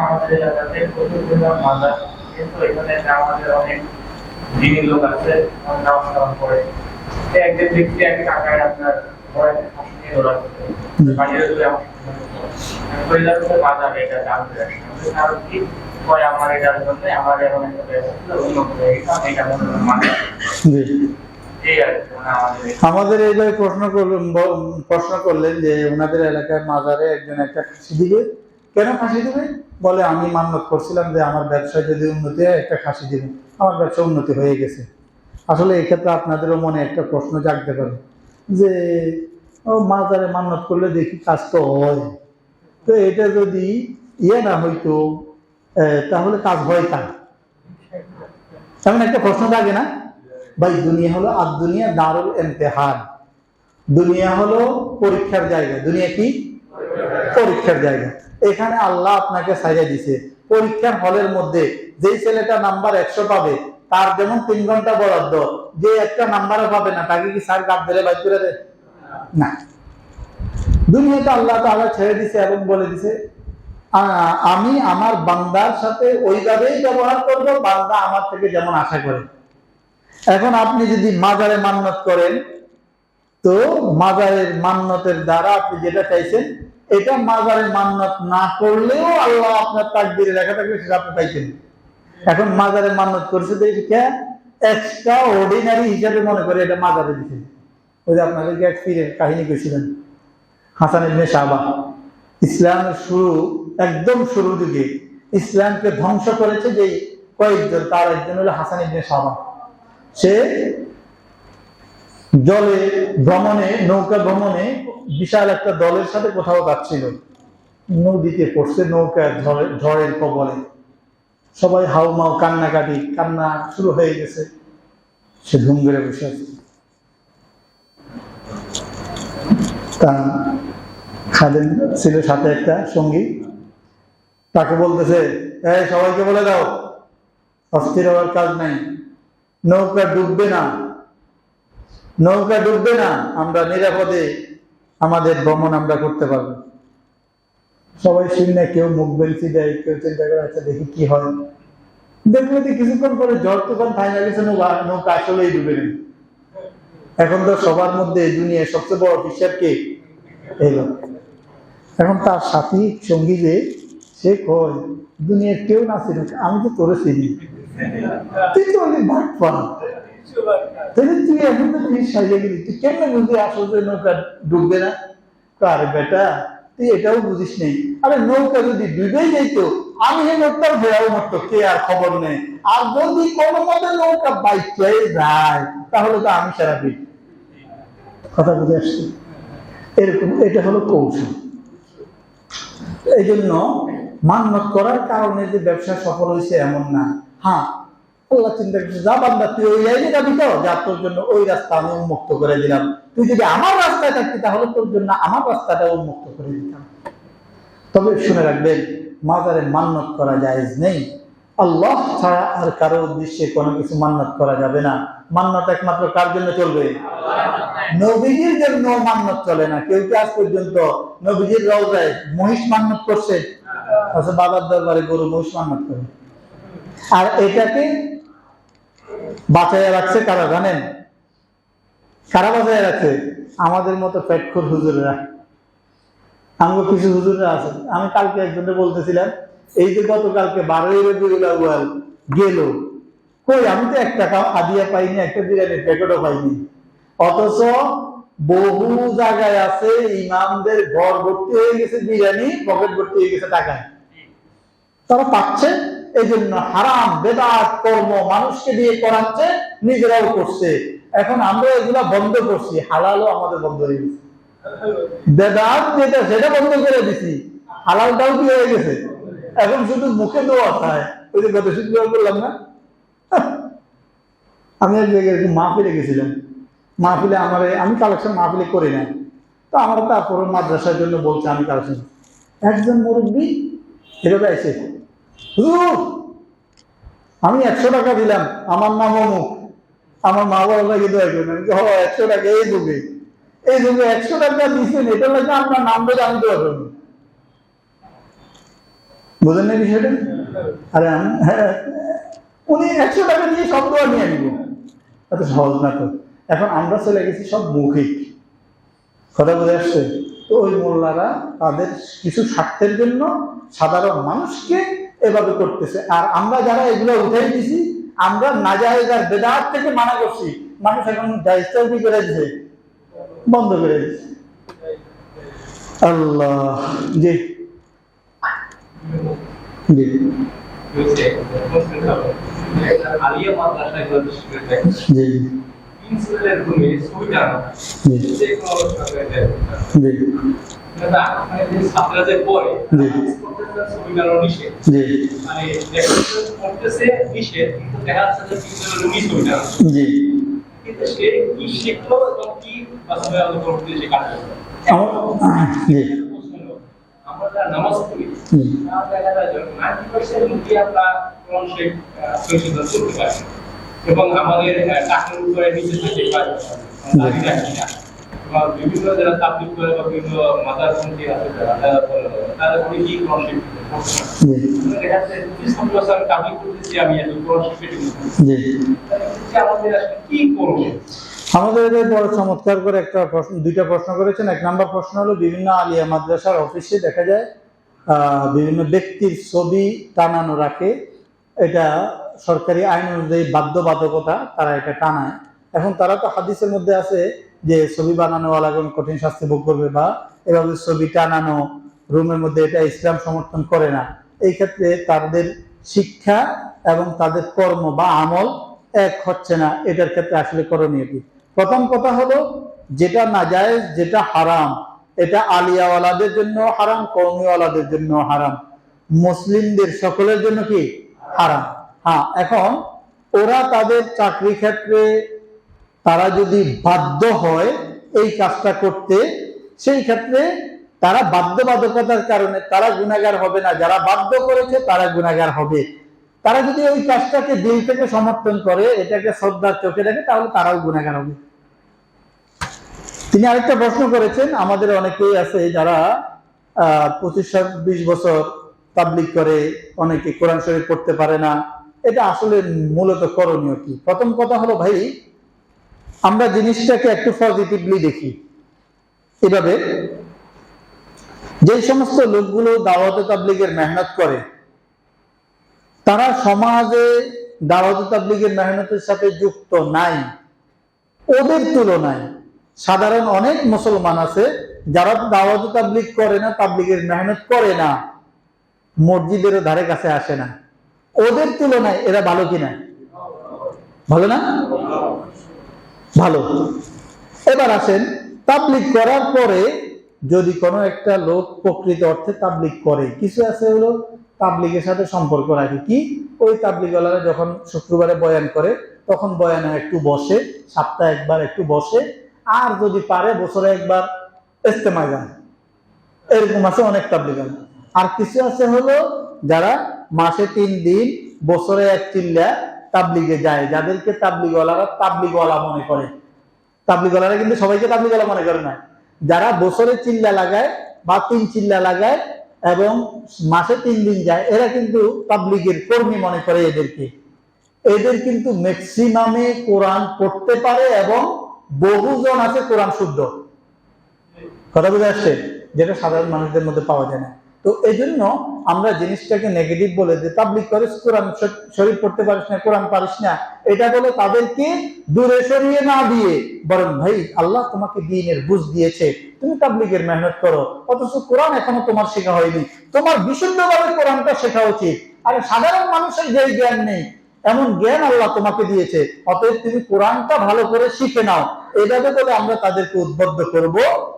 আমাদের এলাকাতে প্রচুর পরিমাণ মাজার কিন্তু এখানে আমাদের অনেক দিনী লোক আছে নামাজ কালাম করে। তো একদিন এক কাকায় আপনার ঘরে হাসি নিয়ে দৌড়াচ্ছে বাড়িতে দূরে আমার আমি বললাম এটা জানতে কারণ কি? পরে আমার এটার জন্য আমার এমন একটা উন্নত হয়ে গেছে এটা মানে আমাদের এই- প্রশ্ন করলেন প্রশ্ন করলেন যে ওনাদের এলাকায় মাজারে একজন একটা খাসি দিবে কেন খাসি দেবে? বলে, আমি মান্যত করছিলাম যে আমার ব্যবসায় যদি উন্নতি হয়, একটা খাসি দিবে। আমার ব্যবসা উন্নতি হয়ে গেছে। আসলে এক্ষেত্রে আপনাদেরও মনে একটা প্রশ্ন জাগতে পারে যে, ও, মাজারে মান্যত করলে দেখি কাজ তো হয়। তো এটা যদি ইয়ে না হইতো তাহলে কাজ হয় কার? এমন একটা প্রশ্ন থাকে না? ভাই, দুনিয়া হলো আর দুনিয়া দারুল এমতেহান দুনিয়া হলো পরীক্ষার জায়গা। দুনিয়া কি? পরীক্ষার জায়গা। এখানে আল্লাহ আপনাকে সাজা দিছে। পরীক্ষার হলের মধ্যে যেই ছেলেটা নাম্বার একশো পাবে, তার যেমন তিন ঘণ্টা বরাদ্দ, যে একটা নাম্বারও পাবে না, তাকে কি স্যার কাপ ধরে বাইর করে না। দুনিয়াতে আল্লাহ তাআলা ছেড়ে দিছে এবং বলে দিছে আমি আমার বান্দার সাথে ওইভাবেই ব্যবহার করব, বান্দা আমার থেকে যেমন আশা করে। এখন আপনি যদি মাজারে মান্নত করেন, তো মাজারের মান্নতের দ্বারা আপনি যেটা চাইছেন এটা মাজারে মান্নত না করলেও আল্লাহ আপনার তাকদিরে লেখা থাকবে, সেটা আপনি পাইছেন। এখন মাজারে মান্নত করছে তো এটা এক্সট্রা অর্ডিনারি হিসাবে মনে করে এটা মাজারে দিচ্ছেন ওই যে আপনাদেরকে এক পীরের কাহিনী করেছিলেন হাসান ইবনে সাহবা ইসলামের শুরু, একদম শুরু দিকে ইসলামকে ধ্বংস করেছে যে কয়েকজন, তার একজন হলো হাসান ইবনে সাহবা সে জলে ভ্রমণে, নৌকা ভ্রমণে বিশাল একটা দলের সাথে কোথাও যাচ্ছিল নদীতে পড়ছে নৌকা ঝড়ে- ঝড়ের কবলে। সবাই হাউমাউ, কান্নাকাটি, কান্না শুরু হয়ে গেছে। সে ধুম করে বসে আছে। তা খাদেন ছিল সাথে একটা সঙ্গী। তাকে বলতেছে সবাইকে বলে দাও, অস্থির হওয়ার কাজ নাই। নৌকা ডুববে না। নৌকা ডুববে না, আমরা নিরাপদে আমাদের ভ্রমণ আমরা করতে পারব। সবাই শুনে কেউ মুখ বেলছি দেয়, কেউ চিন্তা করে আচ্ছা দেখি কি হয়। দেখবে যে কিছুক্ষণ পরে ঝড়, তুফান, ফাইনাল নৌকা আসলেই ডুবে নেই। এখন তো সবার মধ্যে দুনিয়ার সবচেয়ে বড় অফিসার কে? এলো এখন তার সাথী, সঙ্গী যে, সে কয় দুনিয়ার কেউ না ছিল আমি তো তোরে চিনি। তো অনেক ভাগ তাহলে তুই এখন তো তুই গেলি। তুই কেমনে বুঝলি নৌকা ডুববে না? কার বেটা, তুই এটাও বুঝিস নেই আরে নৌকা যদি যাইতো, আমি নৌকার মতো কে আর খবর নেই। আর যদি কোনো মতে নৌকা যায়, তাহলে তো আমি সারা দিই কথা আসছি? এরকম, এটা হলো কৌশল। এই জন্য মান্যত করার কারণে যে ব্যবসা সফল হয়েছে এমন না। হ্যাঁ আল্লাহ চিন্তা করছে যা বান্দা তুই ওই লাইনে যাবি তো? যা, তোর জন্য ওই রাস্তা আমি উন্মুক্ত করে দিলাম। তুই যদি আমার রাস্তায় থাকতি, তাহলে তোর জন্য আমার রাস্তাটা উন্মুক্ত করে দিতাম। তবে শুনে রাখবেন, মাজারে মান্যত করা নেই। আল্লাহ ছাড়া আর কারও উদ্দেশ্যে কোনো কিছু মান্যত করা যাবে না। মান্যত একমাত্র কার জন্য চলবে? নবীজির জন্য মান্যত চলে না। কেউ কি আজ পর্যন্ত নবীজির রওজায় মহিষ মান্যত করছে? আচ্ছা বাবার দরবারে গরু মহিষ মান্যত করে। আর এটাকে বাঁচাইয়া রাখছে কারা, জানেন? কারা বাঁচাইয়া রাখছে? আমাদের মতো পেটখোর হুজুররা। আমগো কিছু হুজুররা আছে। আমি কালকে একজনকে বলতেছিলাম, এই যে গতকালকে বারোই রবিউল গেল, কই? আমি তো এক টাকা আদিয়া পাইনি, একটা বিরিয়ানির প্যাকেটও পাইনি। অথচ বহু জায়গায় আছে ইমামদের ঘর ভর্তি হয়ে গেছে বিরিয়ানি, পকেট ভর্তি হয়ে গেছে টাকায়। তারা পাচ্ছে? এই জন্য হারাম, বেদাত, কর্ম মানুষকে দিয়ে করাচ্ছে, নিজেরাও করছে। এখন আমরা এগুলা বন্ধ করছি। হালালও আমাদের বন্ধ হয়ে গেছে। বেদাত যেটা, সেটা বন্ধ করে দিছি। হালালটাও কি হয়ে গেছে? এখন শুধু মুখে দেওয়া খায় ওই যে গত শুক্রবার বললাম না? আমি এক জায়গায় মাহফিলে গেছিলাম। মাহফিলে আমার আমি কালেকশন মাহফিলে করি না তো আমার তারপর মাদ্রাসার জন্য বলছে আমি কালেকশন একজন মুরব্বী, এভাবে এসে আমি একশো টাকা দিলাম আমার নাম অমুক আমার মা বাবা লাগে দয়া করবেন। আমি বলি, হ একশো টাকা এই যুগে। এই যুগে একশো টাকা দিচ্ছেন এটা লাগে আপনার নাম বলে আমি করব। বুঝলেন না বিষয়টা? আরে আমি- হ্যাঁ, উনি একশো টাকা দিয়ে সব দোয়া নিয়ে নিব এত সহজ না তো। এখন আমরা চলে গেছি সব মৌখিক। কথা বুঝে আসছে। তো ওই মোল্লারা তাদের কিছু স্বার্থের জন্য সাধারণ মানুষকে এভাবে করতেছে। আর আমরা যারা এগুলো উঠাই দিছি আমরা নাজায়েজ আর বেদাত থেকে মানা করছি। মানুষ এখন দায়িত্ব কি করে দিছে? বন্ধ করে দিছে। আল্লাহ জি। জি। জি। কোনো মানে আমার নামাজ পড়ি তারা দেখা যায় 90% লোকই আমরা কোরআন শরীফ, আহ, করতে পারি। এবং আমাদের টাকার উপরে নিচে থেকে বিভিন্ন যারা করে বা বিভিন্ন মাদার আছে যারা তারা কি আমাদের এদের বড় চমৎকার করে একটা প্রশ্ন দুইটা প্রশ্ন করেছেন। এক নম্বর প্রশ্ন হলো বিভিন্ন আলিয়া মাদ্রাসার অফিসে দেখা যায় আহ, বিভিন্ন ব্যক্তির ছবি টানানো রাখে। এটা সরকারি আইন অনুযায়ী বাধ্যবাধকতা, তারা এটা টানায়। এখন তারা তো হাদিসের মধ্যে আছে যে ছবি বানানোওয়ালা কোন কঠিন শাস্তি ভোগ করবে বা এভাবে ছবি টানানো, রুমের মধ্যে এটা ইসলাম সমর্থন করে না। এই ক্ষেত্রে তাদের শিক্ষা এবং তাদের কর্ম বা আমল এক হচ্ছে না। এটার ক্ষেত্রে আসলে করণীয় কি? প্রথম কথা হলো, যেটা নাজায়েজ, যেটা হারাম, এটা আলিয়াওয়ালাদের জন্য হারাম কৌমিওয়ালাদের জন্য হারাম। মুসলিমদের সকলের জন্য কি? হারাম। হ্যাঁ এখন ওরা তাদের চাকরি ক্ষেত্রে তারা যদি বাধ্য হয় এই কাজটা করতে, সেই ক্ষেত্রে তারা বাধ্যবাধকতার কারণে তারা গুণাগার হবে না। যারা বাধ্য করেছে তারা গুণাগার হবে। তারা যদি ওই কাজটাকে দিল থেকে সমর্থন করে, এটাকে শ্রদ্ধার চোখে দেখে, তাহলে তারাও গুণাগার হবে। তিনি আরেকটা প্রশ্ন করেছেন, আমাদের অনেকেই আছে যারা, আহ, পঁচিশ বিশ বছর তাবলিক করে, অনেকে কোরআন শরীফ পড়তে পারে না। এটা আসলে মূলত করণীয় কি? প্রথম কথা হলো ভাই, আমরা জিনিসটাকে একটু পজিটিভলি দেখি। এভাবে যে সমস্ত লোকগুলো দাওয়াতে তাবলিগের মেহনত করে, তারা সমাজে দাওয়াতে তাবলিগের মেহনতের সাথে যুক্ত নাই, ওদের তুলনায় সাধারণ অনেক মুসলমান আছে যারা দাওয়াত তাবলিগ করে না, তাবলিগের মেহনত করে না মসজিদের ধারে কাছে আসে না। ওদের তুলনায় এরা ভালো কিনা? ভালো না? ভালো। এবার আসেন তাবলিক করার পরে যদি কোনো একটা লোক প্রকৃত অর্থে তাবলিগ করে, কিছু আছে হলো তাবলিগের সাথে সম্পর্ক রাখে। কি? ওই তাবলিগওয়ালারা যখন শুক্রবারে বয়ান করে, তখন বয়ানে একটু বসে, সপ্তাহে একবার একটু বসে, আর যদি পারে, বছরে একবার ইস্তেমায় যান। এরকম আছে অনেক তাবলিগান আর কিছু আছে হলো যারা মাসে তিন দিন, বছরে এক চিল্লা তাবলিগে যায়। যাদেরকে তাবলিগওয়ালারা তাবলিগওয়ালা মনে করে। তাবলিগওয়ালারা কিন্তু সবাইকে তাবলিগওয়ালা মনে করে না। যারা বছরে চিল্লা লাগায় বা তিন চিল্লা লাগায় এবং মাসে তিন দিন যায়, এরা কিন্তু তাবলিগের কর্মী মনে করে এদেরকে। এদের কিন্তু ম্যাক্সিমামে কোরআন পড়তে পারে এবং বহুজন আছে কোরআন শুদ্ধ। কথা বুঝে আসছে যেটা সাধারণ মানুষদের মধ্যে পাওয়া যায় না। তো এই জন্য আমরা জিনিসটাকে নেগেটিভ বলে যে তাবলিক করিস কোরআন শরীফ পড়তে পারিস না, কোরআন পারিস না, এটা বলে তাদেরকে দূরে সরিয়ে না দিয়ে। বরং ভাই, আল্লাহ তোমাকে দিনের বুঝ দিয়েছে, তুমি তাবলিগের মেহনত করো, অথচ কোরআন এখনও তোমার শেখা হয়নি। তোমার বিশুদ্ধভাবে কোরআনটা শেখা উচিত। আর সাধারণ মানুষের যে জ্ঞান নেই এমন জ্ঞান আল্লাহ তোমাকে দিয়েছে। অতএব তুমি কোরআনটা ভালো করে শিখে নাও। এভাবে বলে আমরা তাদেরকে উদ্বুদ্ধ করব,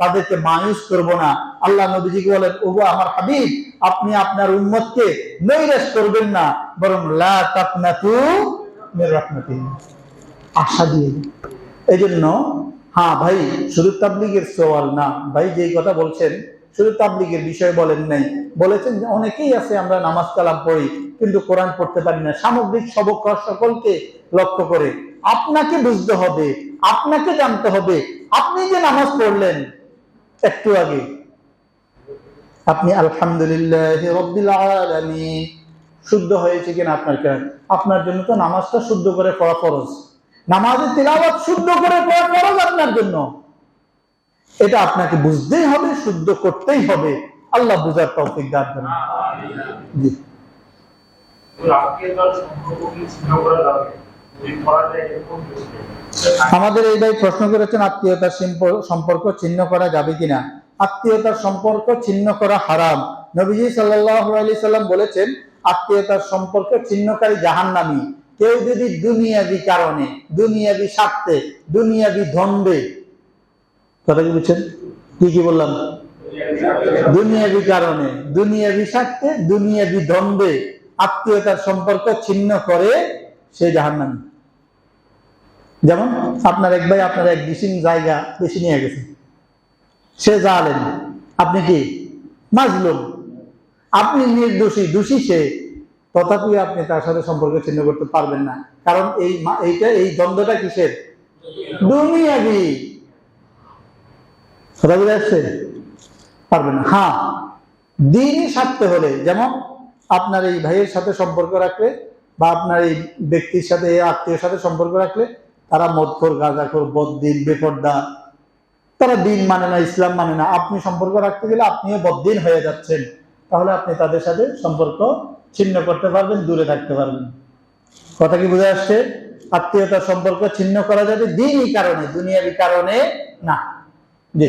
তাদেরকে মায়ুস করব না। আল্লাহ নবীজিকে বলেন, ওগো আমার হাবিব, আপনি আপনার উম্মতকে নৈরাশ করবেন না, বরং আশা দিয়ে এই জন্য হ্যাঁ ভাই, শুধু তাবলিগের সওয়াল না, ভাই যেই কথা বলছেন শুধু তাবলিগের বিষয়ে বলেন নাই। বলেছেন যে অনেকেই আছে, আমরা নামাজ কালাম পড়ি, কিন্তু কোরআন পড়তে পারি না। সামগ্রিক সবক সকলকে লক্ষ্য করে। আপনাকে বুঝতে হবে, আপনাকে জানতে হবে, আপনি যে নামাজ পড়লেন একটু আগে। আপনি আলহামদুলিল্লাহ শুদ্ধ হয়েছে কিনা আপনার কেরাত আপনার জন্য তো নামাজটা শুদ্ধ করে পড়া ফরজ। নামাজের তেলাওয়াত শুদ্ধ করে পড়া ফরজ আপনার জন্য। এটা আপনাকে বুঝতেই হবে, শুদ্ধ করতেই হবে। আল্লাহ বুঝার তৌফিক দান আমাদের এই ভাই প্রশ্ন করেছেন আত্মীয়তার সম্পর্ক ছিন্ন করা যাবে কিনা? আত্মীয়তার সম্পর্ক ছিন্ন করা হারাম। নবীজি আলাইহি সাল্লাম বলেছেন আত্মীয়তার সম্পর্ক ছিন্নকারী জাহান্নামী। কেউ যদি দুনিয়াবি কারণে, দুনিয়াবি স্বার্থে, দুনিয়াবি দ্বন্দ্বে কথা কি বুঝছেন কি কি বললাম। দুনিয়াবি কারণে, দুনিয়াবি স্বার্থে, দুনিয়াবি দ্বন্দ্বে আত্মীয়তার সম্পর্ক ছিন্ন করে সে জাহান্নামী। যেমন আপনার এক ভাই, আপনার এক ডিসিং জায়গা বেশি নিয়ে গেছে। সে জালেন আপনি কি? মাজলুম। আপনি নির্দোষী, দোষী সে। তথাপি আপনি তার সাথে সম্পর্ক ছিন্ন করতে পারবেন না। কারণ এই এইটা এই দ্বন্দ্বটা কিসের? দুনিয়াবি। কথা বুঝে আসছে পারবেন হ্যাঁ দিনই সারতে হলে, যেমন আপনার এই ভাইয়ের সাথে সম্পর্ক রাখলে বা আপনার এই ব্যক্তির সাথে, এই আত্মীয়ের সাথে সম্পর্ক রাখলে, তারা মদখোর, গাঁজাখোর, বদ্দিন বেপর্দা তারা দিন মানে না, ইসলাম মানে না। আপনি সম্পর্ক রাখতে গেলে আপনিও বদ্দিন হয়ে যাচ্ছেন। তাহলে আপনি তাদের সাথে সম্পর্ক ছিন্ন করতে পারবেন, দূরে থাকতে পারবেন। কথা কি বুঝে আসছে আত্মীয়তার সম্পর্ক ছিন্ন করা যাবে দিনই কারণে, দুনিয়াবি কারণে না। জি।